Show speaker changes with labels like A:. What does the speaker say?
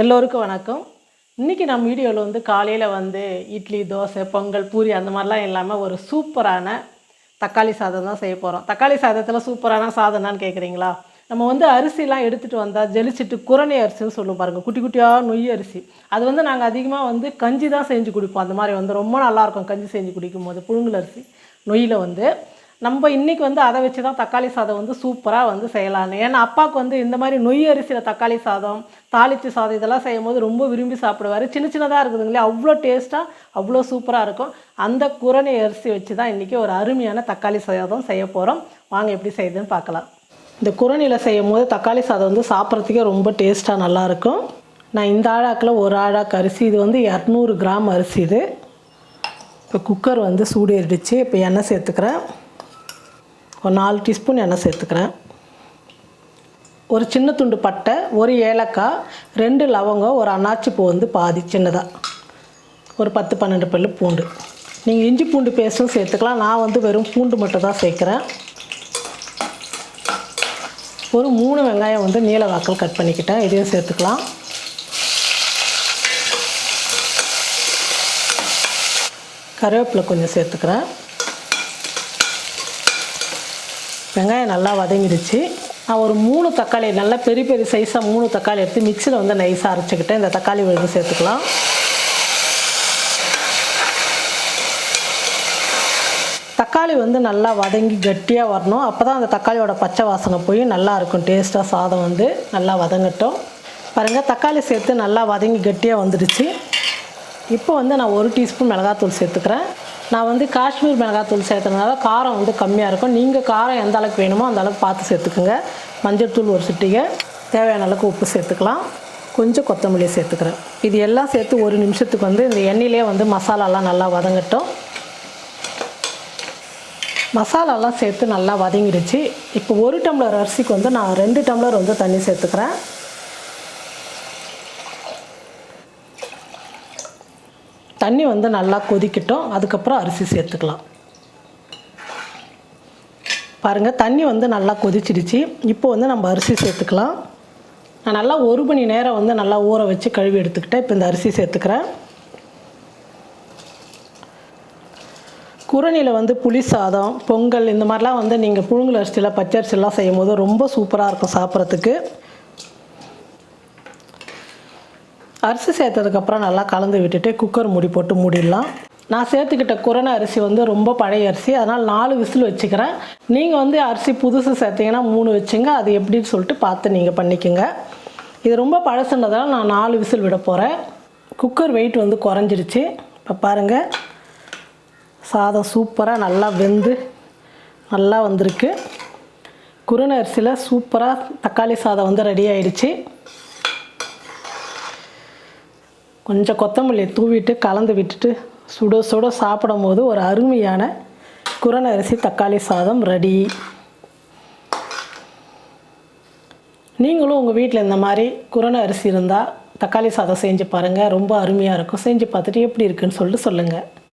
A: எல்லோருக்கும் வணக்கம். இன்றைக்கி நம்ம வீடியோவில் வந்து காலையில் வந்து இட்லி தோசை பொங்கல் பூரி அந்த மாதிரிலாம் இல்லாமல் ஒரு சூப்பரான தக்காளி சாதம் தான் செய்ய போகிறோம் தக்காளி சாதத்தில் சூப்பரான சாதம்னான்னு கேட்குறீங்களா நம்ம வந்து அரிசிலாம் எடுத்துகிட்டு வந்தால் ஜெலிச்சிட்டு குரணை அரிசின்னு சொல்லுவோம் பாருங்கள் குட்டி குட்டியாக நொய் அரிசி. அது வந்து நாங்கள் அதிகமாக வந்து கஞ்சி தான் செஞ்சு குடிப்போம். அந்த மாதிரி வந்து ரொம்ப நல்லாயிருக்கும் கஞ்சி செஞ்சு குடிக்கும் போது புழுங்கல் அரிசி நொய்யில் வந்து நம்ம இன்றைக்கி வந்து அதை வச்சு தான் தக்காளி சாதம் வந்து சூப்பராக வந்து செய்யலான்னு ஏன்னா அப்பாவுக்கு வந்து இந்த மாதிரி நொய் அரிசியில் தக்காளி சாதம் தாளித்து சாதம் இதெல்லாம் செய்யும் போது ரொம்ப விரும்பி சாப்பிடுவார். சின்ன சின்னதாக இருக்குதுங்களே அவ்வளோ டேஸ்ட்டாக அவ்வளோ சூப்பராக இருக்கும். அந்த குரணை அரிசி வச்சு தான் இன்றைக்கி ஒரு அருமையான தக்காளி சாதம் செய்ய போகிறோம் வாங்க எப்படி செய்யுதுன்னு பார்க்கலாம். இந்த குரணியில் செய்யும் போது தக்காளி சாதம் வந்து சாப்பிட்றதுக்கே ரொம்ப டேஸ்ட்டாக நல்லாயிருக்கும் நான் இந்த ஆழாக்கில் ஒரு ஆழாக்கு அரிசி இது வந்து இரநூறு கிராம் அரிசி இது. இப்போ குக்கர் வந்து சூடு ஏறிடுச்சு இப்போ எண்ணெய் சேர்த்துக்கிறேன். ஒரு நாலு டீஸ்பூன் எண்ணெய் சேர்த்துக்கிறேன். ஒரு சின்ன துண்டு பட்டை ஒரு ஏலக்காய் ரெண்டு லவங்கம் ஒரு அன்னாச்சி பூ வந்து பாதி சின்னதாக ஒரு பத்து பன்னெண்டு பல்லு பூண்டு. நீங்கள் இஞ்சி பூண்டு பேஸ்ட்டும் சேர்த்துக்கலாம். நான் வந்து வெறும் பூண்டு மட்டும் தான் சேர்க்குறேன். ஒரு மூணு வெங்காயம் வந்து நீல வாக்கல் கட் பண்ணிக்கிட்டேன். இதையும் சேர்த்துக்கலாம். கருவேப்பிலை கொஞ்சம் சேர்த்துக்கிறேன். வெங்காயம் நல்லா வதங்கிடுச்சு. நான் ஒரு மூணு தக்காளி நல்லா பெரிய பெரிய சைஸாக மூணு தக்காளி எடுத்து மிக்சியில் வந்து நைஸாக அரைச்சிக்கிட்டேன். இந்த தக்காளி விழுந்து சேர்த்துக்கலாம். தக்காளி வந்து நல்லா வதங்கி கட்டியாக வரணும். அப்போ தான் அந்த தக்காளியோட பச்சை வாசனை போய் நல்லா இருக்கும். டேஸ்ட்டாக சாதம் வந்து நல்லா வதங்கட்டும். பாருங்கள் தக்காளி சேர்த்து நல்லா வதங்கி கட்டியாக வந்துடுச்சு. இப்போ வந்து நான் ஒரு டீஸ்பூன் மிளகாத்தூள் சேர்த்துக்கிறேன். நான் வந்து காஷ்மீர் மிளகாத்தூள் சேர்த்ததுனால காரம் வந்து கம்மியாக இருக்கும். நீங்கள் காரம் எந்த அளவுக்கு வேணுமோ அந்த அளவுக்கு பார்த்து சேர்த்துக்குங்க. மஞ்சள் தூள் ஒரு சிட்டிகை. தேவையான அளவுக்கு உப்பு சேர்த்துக்கலாம். கொஞ்சம் கொத்தமல்லி சேர்த்துக்கிறேன். இது எல்லாம் சேர்த்து ஒரு நிமிஷத்துக்கு வந்து இந்த எண்ணெயிலே வந்து மசாலாலாம் நல்லா வதங்கட்டும். மசாலாலாம் சேர்த்து நல்லா வதங்கிடுச்சு. இப்போ ஒரு டம்ளர் அரிசிக்கு வந்து நான் ரெண்டு டம்ளர் வந்து தண்ணி சேர்த்துக்கிறேன். தண்ணி வந்து நல்லா கொதிக்கட்டும் அதுக்கப்புறம் அரிசி சேர்த்துக்கலாம். பாருங்கள் தண்ணி வந்து நல்லா கொதிச்சிடுச்சு. இப்போ வந்து நம்ம அரிசி சேர்த்துக்கலாம். நான் நல்லா ஒரு மணி நேரம் வந்து நல்லா ஊற வச்சு கழுவி எடுத்துக்கிட்டேன். இப்போ இந்த அரிசி சேர்த்துக்கிறேன். குரணியில் வந்து புளி சாதம் பொங்கல் இந்த மாதிரிலாம் வந்து நீங்கள் புழுங்கல் அரிசியில் பச்சை அரிசிலாம் செய்யும் போது ரொம்ப சூப்பராக இருக்கும் சாப்பிட்றதுக்கு. அரிசி சேர்த்ததுக்கப்புறம் நல்லா கலந்து விட்டுட்டு குக்கர் மூடி போட்டு மூடிடலாம். நான் சேர்த்துக்கிட்ட குரண அரிசி வந்து ரொம்ப பழைய அரிசி. அதனால் நாலு விசில் வச்சுக்கிறேன். நீங்கள் வந்து அரிசி புதுசு சேர்த்திங்கன்னா மூணு வச்சுங்க. அது எப்படின்னு சொல்லிட்டு பார்த்து நீங்கள் பண்ணிக்கோங்க. இது ரொம்ப பழசுனதால் நான் நாலு விசில் விட போகிறேன் குக்கர் வெயிட் வந்து குறைஞ்சிருச்சு. இப்போ பாருங்கள் சாதம் சூப்பராக நல்லா வெந்து நல்லா வந்திருக்கு. குருண அரிசியில் சூப்பராக தக்காளி சாதம் வந்து ரெடி ஆயிடுச்சு. கொஞ்சம் கொத்தமல்லியை தூவிட்டு கலந்து விட்டுட்டு சுட சுட சாப்பிடும் போது ஒரு அருமையான குரண அரிசி தக்காளி சாதம் ரெடி நீங்களும் உங்கள் வீட்டில் இந்த மாதிரி குரண அரிசி இருந்தால் தக்காளி சாதம் செஞ்சு பாருங்கள் ரொம்ப அருமையாக இருக்கும். செஞ்சு பார்த்துட்டு எப்படி இருக்குன்னு சொல்லிட்டு சொல்லுங்கள்